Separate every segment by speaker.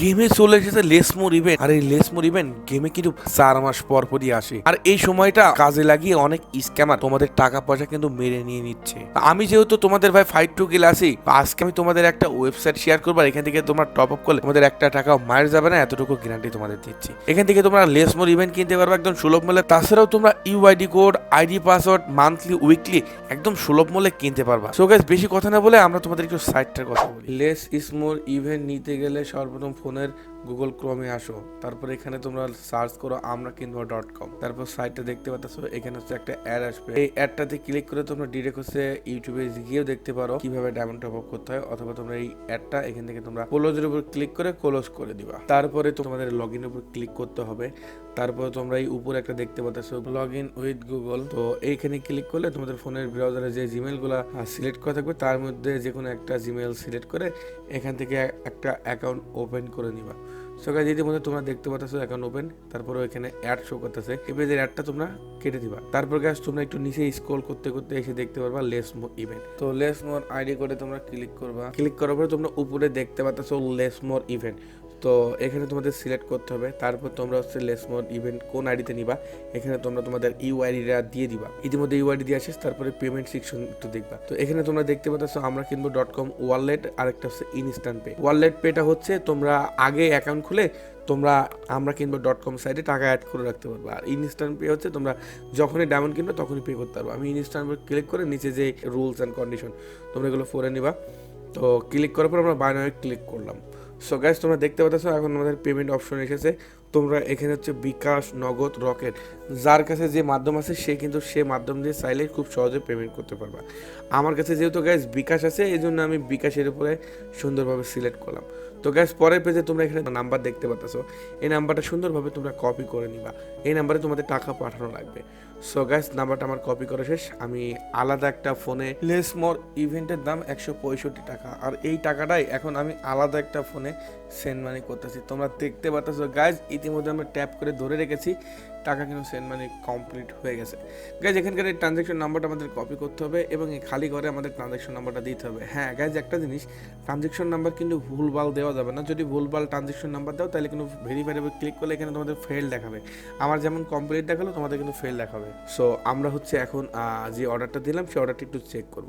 Speaker 1: গেমে চলে এসেছে লেসমোর ইভেন্ট। আর এই লেসমোর ইভেন্ট গেমে কিন্তু চার মাস পর পরই আসে। আর এই সময়টা কাজে লাগিয়ে অনেক স্ক্যামার তোমাদের টাকা পয়সা কিন্তু মেরে নিয়ে নিচ্ছে। আমি যেহেতু তোমাদের ভাই ফাইট টু গেলে আসি আজকে আমি তোমাদের একটা ওয়েবসাইট শেয়ার করব আর এখান থেকে তোমরা টপ আপ করলে তোমাদের একটা টাকাও মার যাবে না, এতটুকু গ্যারান্টি তোমাদের দিচ্ছি। এখান থেকে তোমরা লেসমোর ইভেন্ট কিনতে পারবে একদম সুলভ মূল্যে। তাছাড়াও তোমরা UID code ID password, monthly, weekly একদম সুলভ মূল্যে কিনতে পারবা। সো গাইস বেশি কথা না বলে আমরা তোমাদের একটু সাইটটার কথা বলি। লেস ইসমোর ইভেন্ট নিতে গেলে সর্বপ্রথম ফোনের গুগল ক্রোমে আসো, তারপর এখানে তোমরা সার্চ করো আমরা কিনবো ডট কম তারপর সাইটটা দেখতে পাচ্ছ, এখানে হচ্ছে একটা অ্যাড আসবে। এই অ্যাডটাতে ক্লিক করে তোমরা ডিরেক্ট হচ্ছে ইউটিউবে গিয়েও দেখতে পারো কীভাবে ডায়মন্ড টপ আপ করতে হয়, অথবা তোমরা এই অ্যাডটা এখান থেকে তোমরা ক্লোজের উপর ক্লিক করে ক্লোজ করে দিবা। তারপরে তোমাদের লগ ইনের উপর ক্লিক করতে হবে। তারপর তোমরা এই উপরে একটা দেখতে পাচ্ছ লগ ইন উইথ গুগল তো এইখানে ক্লিক করলে তোমাদের ফোনের ব্রাউজারে যে জিমেলগুলা সিলেক্ট করা থাকবে, তার মধ্যে যে কোনো একটা জিমেল সিলেক্ট করে এখান থেকে একটা অ্যাকাউন্ট ওপেন করে নিবা। সো গাইজ ইতিমধ্যে তোমরা দেখতে পাচ্ছ অ্যাকাউন্ট ওপেন তারপরে এখানে অ্যাড শো করতেছে। এই পেজের অ্যাডটা তোমরা কেটে দিবা। তারপর গাছ তোমরা একটু নিচে স্ক্রল করতে করতে এসে দেখতে পারবা লেস মোর ইভেন্ট তো লেস মোর আইডি করে তোমরা ক্লিক করবা। ক্লিক করার পরে তোমরা উপরে দেখতে পাচ্ছ লেস মোর ইভেন্ট তো এখানে তোমাদের সিলেক্ট করতে হবে। তারপর তোমরা হচ্ছে লেস লেসমোর ইভেন্ট কোন আইডিতে নিবা, এখানে তোমরা তোমাদের ইউআইডিটা দিয়ে দিবা। ইতিমধ্যে ইউআইডি দিয়ে আসিস তারপরে পেমেন্ট সেকশন একটু দেখবা। তো এখানে তোমরা দেখতে পাচ্ছ, আমরা কিনবো ডট কম ওয়ালেট আর একটা হচ্ছে ইনস্ট্যান্ট পে ওয়ালেট পেটা হচ্ছে তোমরা আগে অ্যাকাউন্ট খুলে তোমরা, আমরা কিনবো ডট কম সাইটে টাকা অ্যাড করে রাখতে পারব। আর ইনস্ট্যান্ট পে হচ্ছে তোমরা যখনই ডায়মন্ড কিনবে তখনই পে করতে পারব। আমি ইনস্ট্যান্ট পে ক্লিক করে নিচে যে রুলস অ্যান্ড কন্ডিশন তোমরা এগুলো পরে নিবা। তো ক্লিক করার পর আমরা বাইনারি ক্লিক করলাম। সো গ্যাস তোমরা দেখতে পাচ্ছ এখন আমাদের পেমেন্ট অপশন এসেছে। তোমরা এখানে হচ্ছে বিকাশ, নগদ, রকেট। যার কাছে যে মাধ্যম আছে, সে কিন্তু সে মাধ্যম দিয়ে চাইলে খুব সহজে পেমেন্ট করতে পারবা। আমার কাছে যেহেতু গ্যাস বিকাশ আছে এই জন্য আমি বিকাশের উপরে সুন্দরভাবে সিলেক্ট করলাম। তো গ্যাস পরের পেজে তোমরা এখানে নাম্বার দেখতে পাচ্ছ এই নাম্বারটা সুন্দরভাবে তোমরা কপি করে নিবা। এই নাম্বারে তোমাদের টাকা পাঠানো লাগবে। সো গ্যাস নাম্বারটা আমার কপি করা শেষ। আমি আলাদা একটা ফোনে লেসমোর ইভেন্টের দাম একশো পঁয়ষট্টি টাকা। আর এই টাকাটাই এখন আমি আলাদা একটা ফোনে সেন্ড মানি করতেছি। তোমরা দেখতে পাচ্ছ গাইজ ইতিমধ্যে আমরা ট্যাপ করে ধরে রেখেছি। টাকা কিন্তু সেন্ড মানি কমপ্লিট হয়ে গেছে। গাইজ এখানকার এই ট্রানজ্যাকশন নাম্বারটা আমাদের কপি করতে হবে এবং এই খালি ঘরে আমাদের ট্রানজ্যাকশন নাম্বারটা দিতে হবে। হ্যাঁ গাইজ একটা জিনিস ট্রানজ্যাকশন নাম্বার কিন্তু ভুলভাল দেওয়া যাবে না। যদি ভুলভাল ট্রানজ্যাকশন নাম্বার দাও, তাহলে কিন্তু ভেরিফাইডেবল ক্লিক করলে এখানে তোমাদের ফেল দেখাবে। আমার যেমন কমপ্লিট দেখাল, তোমাদের কিন্তু ফেল দেখাবে। সো আমরা হচ্ছে এখন যে অর্ডারটা দিলাম, সেই অর্ডারটা একটু চেক করব।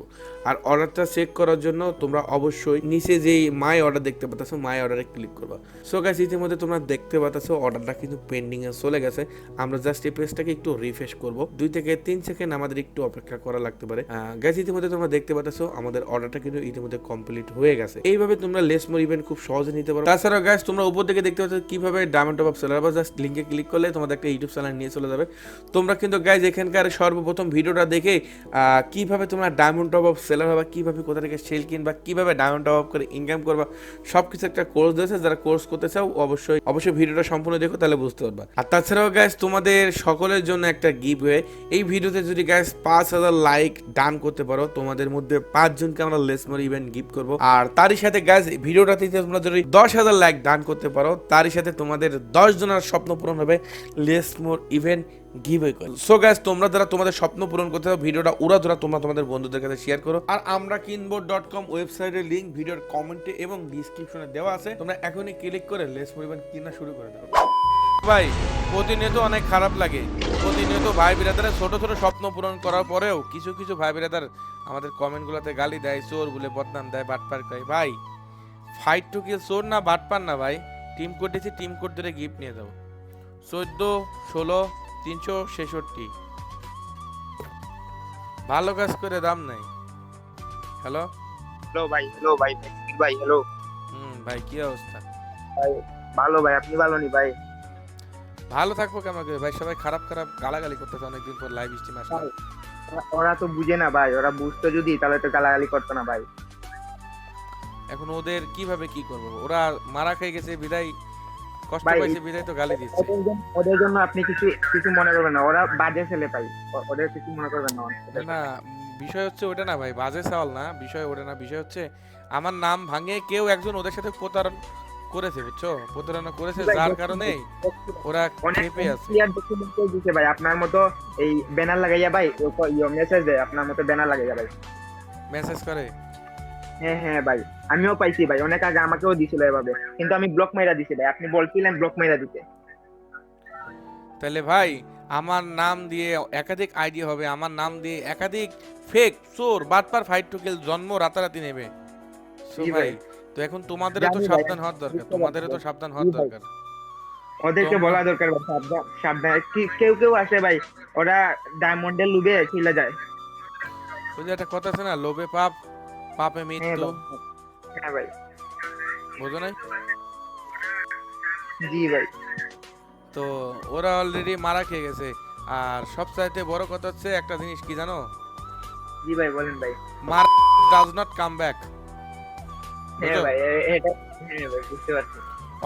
Speaker 1: আর অর্ডারটা চেক করার জন্য তোমরা অবশ্যই নিচে যেই মাই অর্ডার দেখতে পাচ্ছ মাই অর্ডারে ক্লিক করবা। সো গাইস ইতিমধ্যে তোমরা দেখতে পাচ্ছ অর্ডারটা কিন্তু পেন্ডিংয়ে চলে গেছে। আমরা জাস্ট এই পেজটাকে একটু রিফ্রেশ করব। দুই থেকে তিন সেকেন্ড আমাদের একটু অপেক্ষা করা লাগতে পারে। গাইস ইতিমধ্যে তোমরা দেখতে পাচ্ছ, আমাদের অর্ডারটা কিন্তু ইতিমধ্যে কমপ্লিট হয়ে গেছে। এইভাবে তোমরা লেস মোর ইভেন্ট খুব সহজে নিতে পারো। তাছাড়া গাইস তোমরা উপর থেকে দেখতে পাচ্ছ কীভাবে ডায়মন্ড টপ আপ সেলার বা জাস্ট লিঙ্কে ক্লিক করলে তোমাদের একটা ইউটিউব চ্যানেল নিয়ে চলে যাবে। তোমরা কিন্তু গাইজ এখানকার সর্বপ্রথম ভিডিওটা দেখে কীভাবে তোমরা ডায়মন্ড টপ আপ সেলার হবে, কীভাবে কোথা থেকে সেল কিনবা, কীভাবে ডায়মন্ড টপ আপ করে ইনকাম করবা সব কিছু একটা কোর্স দিয়েছে। যারা কোর্স করতে চাও, অবশ্যই অবশ্যই ভিডিওটা সম্পূর্ণ দেখো, তাহলে বুঝতে পারবা। আর তাছাড়াও গ্যাস তোমাদের সকলের জন্য একটা গিফট হয়ে এই ভিডিওতে যদি গ্যাস পাঁচ হাজার লাইক ডান করতে পারো, তোমাদের মধ্যে পাঁচজনকে আমরা লেসমোর ইভেন্ট গিফট করব। আর তারই সাথে গ্যাস ভিডিওটাতে তোমরা যদি দশ হাজার লাইক ডান করতে পারো, তারই সাথে তোমাদের দশ জনের স্বপ্ন পূরণ হবে less more event give so guys তোমরা যারা তোমাদের স্বপ্ন পূরণ করতে চাও, ভিডিওটা উড়া ধরা তোমরা তোমাদের বন্ধুদের কাছে শেয়ার করো। আর আমরা কিনবো ডট কম ওয়েবসাইটের লিঙ্ক ভিডিওর কমেন্টে এবং ডিসক্রিপশনে দেওয়া আছে। তোমরা এখনই ক্লিক করে লেস পরিমাণ কিনা শুরু করে দাও। ভাই প্রতিনিয়ত অনেক খারাপ লাগে। প্রতিনিয়ত ভাই বিরাদারের ছোট ছোট স্বপ্ন পূরণ করার পরেও কিছু কিছু ভাই বিরাদার আমাদের কমেন্টগুলোতে গালি দেয় চোর বলে বদনাম দেয় বাটপার করে। ভাই ফাইট টু কিল চোর না বাটপার না ভাই। টিম কোড দিয়েছি টিম কোড ধরে গিফট নিয়ে যাব। চোদ্দ ষোলো তিনশো ছেষট্টি। ভালো কাজ করে দাম নাই। হ্যালো
Speaker 2: হ্যালো ভাই হ্যালো ভাই ভাই হ্যালো
Speaker 1: হুম ভাই কি অবস্থা?
Speaker 2: ভাই ভালো ভাই আপনি ভালো নি ভাই?
Speaker 1: ভালো থাকব কেমন করে ভাই সবাই খারাপ খারাপ গালাগালি করতেছে অনেকদিন পর লাইভ স্ট্রিম আসলে
Speaker 2: ওরা- তো বুঝে না ভাই ওরা বুঝতো যদি তাহলে তো গালাগালি করতো না ভাই।
Speaker 1: এখন ওদের কীভাবে কি করব? ওরা মারা খেয়ে গেছে বিদায় কষ্ট পাইছে বিদায় তো গালি দিচ্ছে।
Speaker 2: ওদের জন্য- আপনি কিছু কিছু মনে করবেন না ওরা বাজে ছেলে পাই ওদের কিছু মনে করবেন না।
Speaker 1: না বিষয় হচ্ছে ওটা না ভাই বাজে সাওয়াল না বিষয় ওটা না বিষয় হচ্ছে আমার নাম ভাঙে কেউ একজন ওদের সাথে প্রতারণ করেছে বুঝছ? প্রতারণা করেছে যার কারণে ওরা খেপে আছে।
Speaker 2: দিছে ভাই আপনার মতো এই ব্যানার লাগাইয়া ভাই মেসেজ দেয় আপনার মতো ব্যানার লাগাইয়া ভাই।
Speaker 1: মেসেজ করে?
Speaker 2: হ্যাঁ হ্যাঁ ভাই আমিও পাইছি ভাই অনেক আগে আমাকেও দিছিল এভাবে কিন্তু আমি ব্লক মাইরা দিছি ভাই আপনি বলছিলেন ব্লক মাইরা দিতে।
Speaker 1: তাহলে ভাই আমার নাম দিয়ে একাধিক আইডি হবে আমার নাম দিয়ে একাধিক ফেক চোর বাটপার ফাইট টু কিল জন্ম রাতারাতি নেবে। ভাই
Speaker 2: ভাই।
Speaker 1: তো এখন তোমাদেরও তো সাবধান হওয়ার দরকার
Speaker 2: বুঝতে
Speaker 1: তোমাদেরও তো সাবধান হওয়ার দরকার।
Speaker 2: ওদেরকে বলা দরকার সাবধান কেউ কেউ আসে ভাই ওরা ডায়মন্ডের লুবে খিলে যায়।
Speaker 1: যে একটা কথা আছে না লোভে পাপ পাপে
Speaker 2: হ্যাঁ
Speaker 1: মৃত্যু
Speaker 2: হ্যাঁ ভাই।
Speaker 1: বোঝো নাই?
Speaker 2: জি ভাই।
Speaker 1: তো ওরা অলরেডি মারা খেয়ে গেছে। আর সবচাইতে বড় কথা হচ্ছে একটা জিনিস কি জানো?
Speaker 2: জি ভাই বলেন ভাই।
Speaker 1: মার does not come back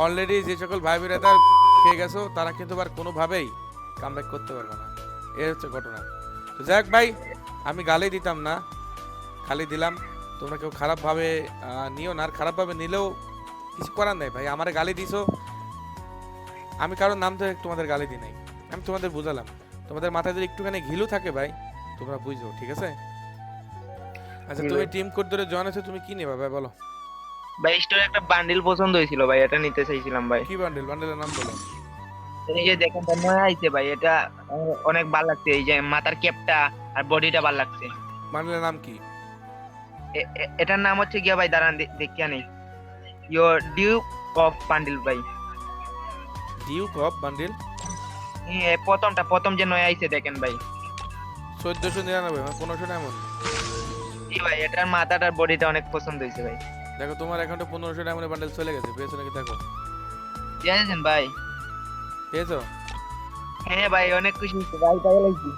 Speaker 1: already যে সকল ভাই বিরাতা খেয়ে গেছো তারা কিন্তু আর কোনোভাবেই কামব্যাক করতে পারবে না। এই হচ্ছে ঘটনা। তো যাক ভাই আমি গালি দিতাম না খালি দিলাম। তোমরা কেউ খারাপভাবে নিও না আর খারাপভাবে নিলেও কিছু করার নাই ভাই। আমারে গালি দিছো আমি কারোর নাম ধরে তোমাদের গালি দিই নাই। আমি তোমাদের বুঝালাম। তোমাদের মাথায় যদি একটুখানি ঘিলু থাকে ভাই তোমরা বুঝো ঠিক আছে? আচ্ছা তুমি টিম কোড ধরে জয়েন আছো তুমি কি নেবা ভাই বলো।
Speaker 2: ভাই স্টোরে একটা বান্ডিল পছন্দ হয়েছিল ভাই এটা নিতে চাইছিলাম ভাই।
Speaker 1: কি বান্ডেল বান্ডেলের নাম বলো।
Speaker 2: এই যে দেখেন তো নয়া আইছে ভাই এটা অনেক ভালো লাগছে এই যে মাথার ক্যাপটা আর বডিটা ভালো লাগছে।
Speaker 1: বান্ডেলের নাম কি?
Speaker 2: এটার নাম হচ্ছে গিয়া ভাই দাঁড়ান দেখিয়া নেই ইয়োর ডিউক অফ বান্ডিল ভাই।
Speaker 1: ডিউক অফ বান্ডেল
Speaker 2: এ, প্রথমটা প্রথম যে নয়া আইছে দেখেন ভাই।
Speaker 1: চোদ্দশো নিরানব্বই মানে পনেরোশো এমন?
Speaker 2: জি ভাই এটার মাথাটার বডিটা অনেক পছন্দ হয়েছে ভাই।
Speaker 1: দেখো তোমার অ্যাকাউন্টে পনেরোশো ডায়মন্ডের বান্ডেল চলে গেছে পেয়েছ নাকি দেখো?
Speaker 2: জানেন ভাই।
Speaker 1: পেয়েছ?
Speaker 2: হ্যাঁ ভাই অনেক খুশি হয়েছে ভাই তাই লাগছি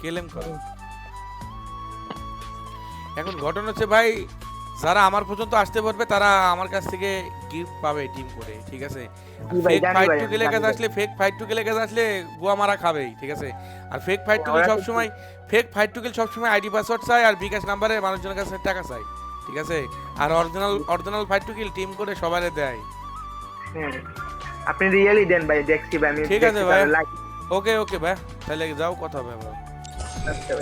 Speaker 1: কেলেম করো। এখন ঘটনা হচ্ছে ভাই যারা আমার পর্যন্ত আসতে পারবে তারা আমার কাছ থেকে গিফট পাবে টিম করে ঠিক আছে? ফেক ফাইট টু গেলে কাছে আসলে ফেক ফাইট টু গেলে কাছে আসলে গোয়া মারা খাবেই ঠিক আছে? আর ফেক ফাইট টু
Speaker 2: ওরা তো
Speaker 1: সবসময় ফেক ফাইট টু গেল সবসময় আইডি পাসওয়ার্ড চাই আর বিকাশ নাম্বারে মানুষজনের কাছে টাকা চাই। ঠিক আছে? আর original original fight to kill team করে সবারে দেয়।
Speaker 2: হ্যাঁ আপনি রিয়েলি দেন ভাই দেখছি ভাই আমি
Speaker 1: ঠিক আছে ভাই। ওকে ওকে ভাই। তাহলে যাও কথা হবে ভাই।
Speaker 2: করতে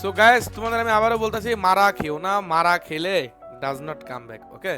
Speaker 1: সো গাইস তোমাদের আমি আবারও বলতেছি মারা খেও না মারা খেলে does not come back okay